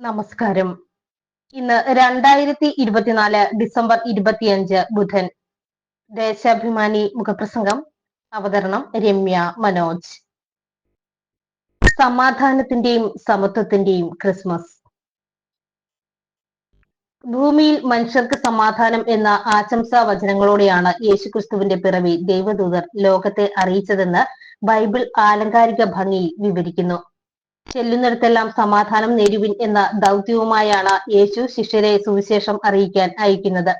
നമസ്കാരം. ഇന്ന് രണ്ടായിരത്തി ഇരുപത്തിനാല് ഡിസംബർ ഇരുപത്തിയഞ്ച് ബുധൻ. ദേശാഭിമാനി മുഖപ്രസംഗം അവതരണം രമ്യ മനോജ്. സമാധാനത്തിന്റെയും സമത്വത്തിന്റെയും ക്രിസ്മസ്. ഭൂമിയിൽ മനുഷ്യർക്ക് സമാധാനം എന്ന ആശംസാ വചനങ്ങളോടെയാണ് യേശുക്രിസ്തുവിന്റെ പിറവി ദൈവദൂതർ ലോകത്തെ അറിയിച്ചതെന്ന് ബൈബിൾ ആലങ്കാരിക ഭംഗിയിൽ വിവരിക്കുന്നു. ചെല്ലുന്നിടത്തെല്ലാം സമാധാനം നേരുവിൻ എന്ന ദൗത്യവുമായാണ് യേശു ശിഷ്യരെ സുവിശേഷം അറിയിക്കാൻ അയക്കുന്നത്.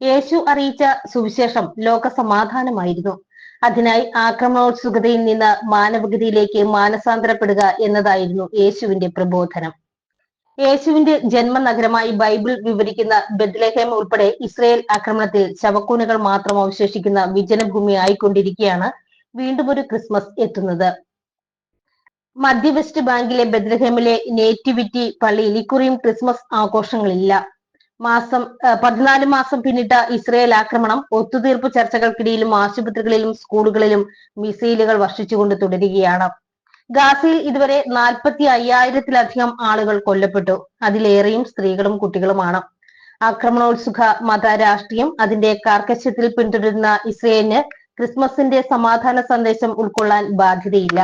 യേശു അറിയിച്ച സുവിശേഷം ലോക സമാധാനമായിരുന്നു അതിനായി ആക്രമണോത്സുകതയിൽ നിന്ന് മാനവികതയിലേക്ക് മാനസാന്തരപ്പെടുക എന്നതായിരുന്നു യേശുവിന്റെ പ്രബോധനം. യേശുവിന്റെ ജന്മനഗരമായി ബൈബിൾ വിവരിക്കുന്ന ബദ്ലഹേം ഉൾപ്പെടെ ഇസ്രയേൽ ആക്രമണത്തിൽ ശവക്കൂനുകൾ മാത്രം അവശേഷിക്കുന്ന വിജനഭൂമി ആയിക്കൊണ്ടിരിക്കുകയാണ് വീണ്ടും ഒരു ക്രിസ്മസ് എത്തുന്നത്. മധ്യ വെസ്റ്റ് ബാങ്കിലെ ബദ്രഹേമിലെ നേറ്റിവിറ്റി പള്ളിയിൽ ഇക്കുറിയും ക്രിസ്മസ് ആഘോഷങ്ങളില്ല. മാസം പതിനാല് മാസം പിന്നിട്ട ഇസ്രയേൽ ആക്രമണം ഒത്തുതീർപ്പ് ചർച്ചകൾക്കിടയിലും ആശുപത്രികളിലും സ്കൂളുകളിലും മിസൈലുകൾ വർഷിച്ചുകൊണ്ട് തുടരുകയാണ്. ഗാസയിൽ ഇതുവരെ നാൽപ്പത്തി അയ്യായിരത്തിലധികം ആളുകൾ കൊല്ലപ്പെട്ടു. അതിലേറെയും സ്ത്രീകളും കുട്ടികളുമാണ്. ആക്രമണോത്സുഖ മത രാഷ്ട്രീയം അതിന്റെ കാർക്കശ്യത്തിൽ പിന്തുടരുന്ന ഇസ്രയേലിന് ക്രിസ്മസിന്റെ സമാധാന സന്ദേശം ഉൾക്കൊള്ളാൻ ബാധ്യതയില്ല.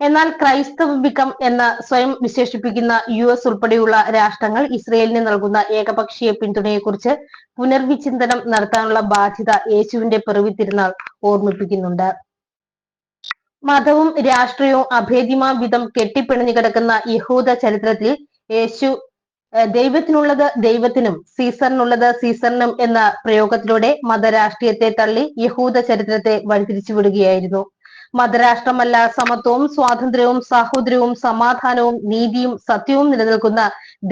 എന്നാൽ ക്രൈസ്തവ ബിക്കം എന്ന് സ്വയം വിശേഷിപ്പിക്കുന്ന യു എസ് ഉൾപ്പെടെയുള്ള രാഷ്ട്രങ്ങൾ ഇസ്രയേലിന് നൽകുന്ന ഏകപക്ഷീയ പിന്തുണയെക്കുറിച്ച് പുനർവിചിന്തനം നടത്താനുള്ള ബാധ്യത യേശുവിന്റെ പിറവി തിരുനാൾ ഓർമ്മിപ്പിക്കുന്നുണ്ട്. മതവും രാഷ്ട്രീയവും അഭേദ്യമാ വിധം കെട്ടിപ്പിണഞ്ഞു കിടക്കുന്ന യഹൂദ ചരിത്രത്തിൽ യേശു ദൈവത്തിനുള്ളത് ദൈവത്തിനും സീസറിനുള്ളത് സീസറിനും എന്ന പ്രയോഗത്തിലൂടെ മതരാഷ്ട്രീയത്തെ തള്ളി യഹൂദ ചരിത്രത്തെ വഴിതിരിച്ചു വിടുകയായിരുന്നു മതരാഷ്ട്രമല്ല സമത്വവും സ്വാതന്ത്ര്യവും സാഹോദര്യവും സമാധാനവും നീതിയും സത്യവും നിലനിൽക്കുന്ന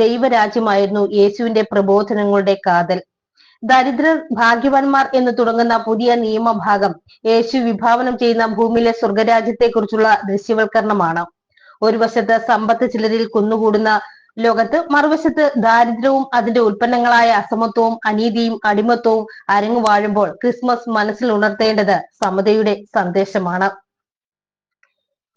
ദൈവരാജ്യമായിരുന്നു യേശുവിന്റെ പ്രബോധനങ്ങളുടെ കാതൽ. ദരിദ്ര ഭാഗ്യവാന്മാർ എന്ന് തുടങ്ങുന്ന പുതിയ നിയമഭാഗം യേശു വിഭാവനം ചെയ്യുന്ന ഭൂമിയിലെ സ്വർഗരാജ്യത്തെക്കുറിച്ചുള്ള ദൃശ്യവൽക്കരണമാണ്. ഒരു വശത്ത് സമ്പത്ത് ചിലരിൽ കുന്നുകൂടുന്ന ലോകത്ത് മറുവശത്ത് ദാരിദ്ര്യവും അതിന്റെ ഉൽപ്പന്നങ്ങളായ അസമത്വവും അനീതിയും അടിമത്വവും അരങ്ങു വാഴുമ്പോൾ ക്രിസ്മസ് മനസ്സിൽ ഉണർത്തേണ്ടത് സമതയുടെ സന്ദേശമാണ്.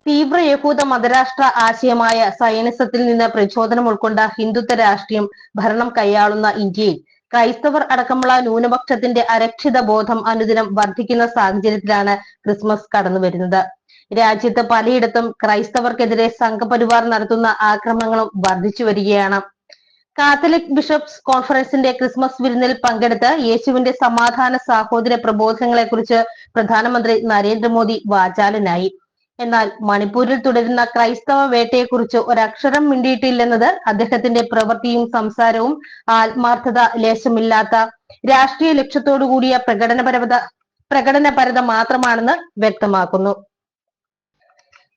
തീവ്ര യഹൂദ മതരാഷ്ട്ര ആശയമായ സയനിസത്തിൽ നിന്ന് പ്രചോദനം ഉൾക്കൊണ്ട ഹിന്ദുത്വ രാഷ്ട്രീയം ഭരണം കൈയാളുന്ന ഇന്ത്യയിൽ ക്രൈസ്തവർ അടക്കമുള്ള ന്യൂനപക്ഷത്തിന്റെ അരക്ഷിത ബോധം അനുദിനം വർദ്ധിക്കുന്ന സാഹചര്യത്തിലാണ് ക്രിസ്മസ് കടന്നു വരുന്നത്. രാജ്യത്ത് പലയിടത്തും ക്രൈസ്തവർക്കെതിരെ സംഘപരിവാർ നടത്തുന്ന ആക്രമണങ്ങളും വർദ്ധിച്ചു വരികയാണ്. കാത്തലിക് ബിഷപ്സ് കോൺഫറൻസിന്റെ ക്രിസ്മസ് വിരുന്നിൽ പങ്കെടുത്ത് യേശുവിന്റെ സമാധാന സാഹോദര പ്രബോധനങ്ങളെക്കുറിച്ച് പ്രധാനമന്ത്രി നരേന്ദ്രമോദി വാചാലനായി. എന്നാൽ മണിപ്പൂരിൽ തുടരുന്ന ക്രൈസ്തവ വേട്ടയെക്കുറിച്ച് ഒരക്ഷരം മിണ്ടിയിട്ടില്ലെന്നത് അദ്ദേഹത്തിന്റെ പ്രവൃത്തിയും സംസാരവും ആത്മാർത്ഥത ലേശമില്ലാത്ത രാഷ്ട്രീയ ലക്ഷ്യത്തോടു കൂടിയ പ്രകടനപരത പ്രകടനപരത മാത്രമാണെന്ന് വ്യക്തമാക്കുന്നു.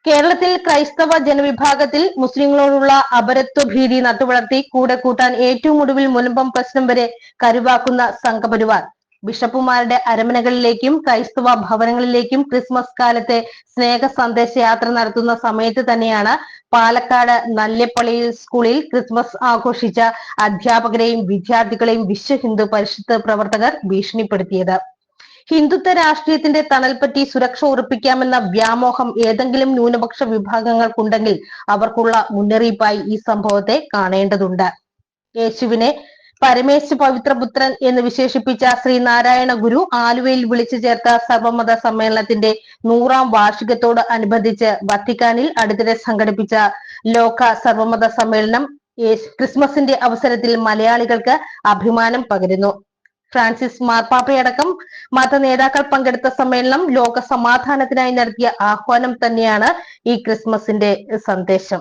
കേരളത്തിൽ ക്രൈസ്തവ ജനവിഭാഗത്തിൽ മുസ്ലിങ്ങളോടുള്ള അപരത്വ ഭീതി നട്ടുവളർത്തി കൂടെ കൂട്ടാൻ ഏറ്റവും ഒടുവിൽ മുലമ്പം പ്രശ്നം വരെ കരുവാക്കുന്ന സംഘപരിവാർ ബിഷപ്പുമാരുടെ അരമനകളിലേക്കും ക്രൈസ്തവ ഭവനങ്ങളിലേക്കും ക്രിസ്മസ് കാലത്തെ സ്നേഹ സന്ദേശ യാത്ര നടത്തുന്ന സമയത്ത് തന്നെയാണ് പാലക്കാട് നല്ലപ്പള്ളി സ്കൂളിൽ ക്രിസ്മസ് ആഘോഷിച്ച അധ്യാപകരെയും വിദ്യാർത്ഥികളെയും വിശ്വ ഹിന്ദു പരിഷത്ത് പ്രവർത്തകർ ഭീഷണിപ്പെടുത്തിയത്. ഹിന്ദുത്വ രാഷ്ട്രീയത്തിന്റെ തണൽപ്പറ്റി സുരക്ഷ ഉറപ്പിക്കാമെന്ന വ്യാമോഹം ഏതെങ്കിലും ന്യൂനപക്ഷ വിഭാഗങ്ങൾക്കുണ്ടെങ്കിൽ അവർക്കുള്ള മുന്നറിയിപ്പായി ഈ സംഭവത്തെ കാണേണ്ടതുണ്ട്. യേശുവിനെ പരമേശ് പവിത്രപുത്രൻ എന്ന് വിശേഷിപ്പിച്ച ശ്രീനാരായണ ഗുരു ആലുവയിൽ വിളിച്ചു ചേർത്ത സർവമത സമ്മേളനത്തിന്റെ നൂറാം വാർഷികത്തോട് അനുബന്ധിച്ച് വത്തിക്കാനിൽ അടുത്തിടെ സംഘടിപ്പിച്ച ലോക സർവമത സമ്മേളനം ക്രിസ്മസിന്റെ അവസരത്തിൽ മലയാളികൾക്ക് അഭിമാനം പകരുന്നു. ഫ്രാൻസിസ് മാർപ്പാപ്പയടക്കം മത നേതാക്കൾ പങ്കെടുത്ത സമ്മേളനം ലോക സമാധാനത്തിനായി നടത്തിയ ആഹ്വാനം തന്നെയാണ് ഈ ക്രിസ്മസിന്റെ സന്ദേശം.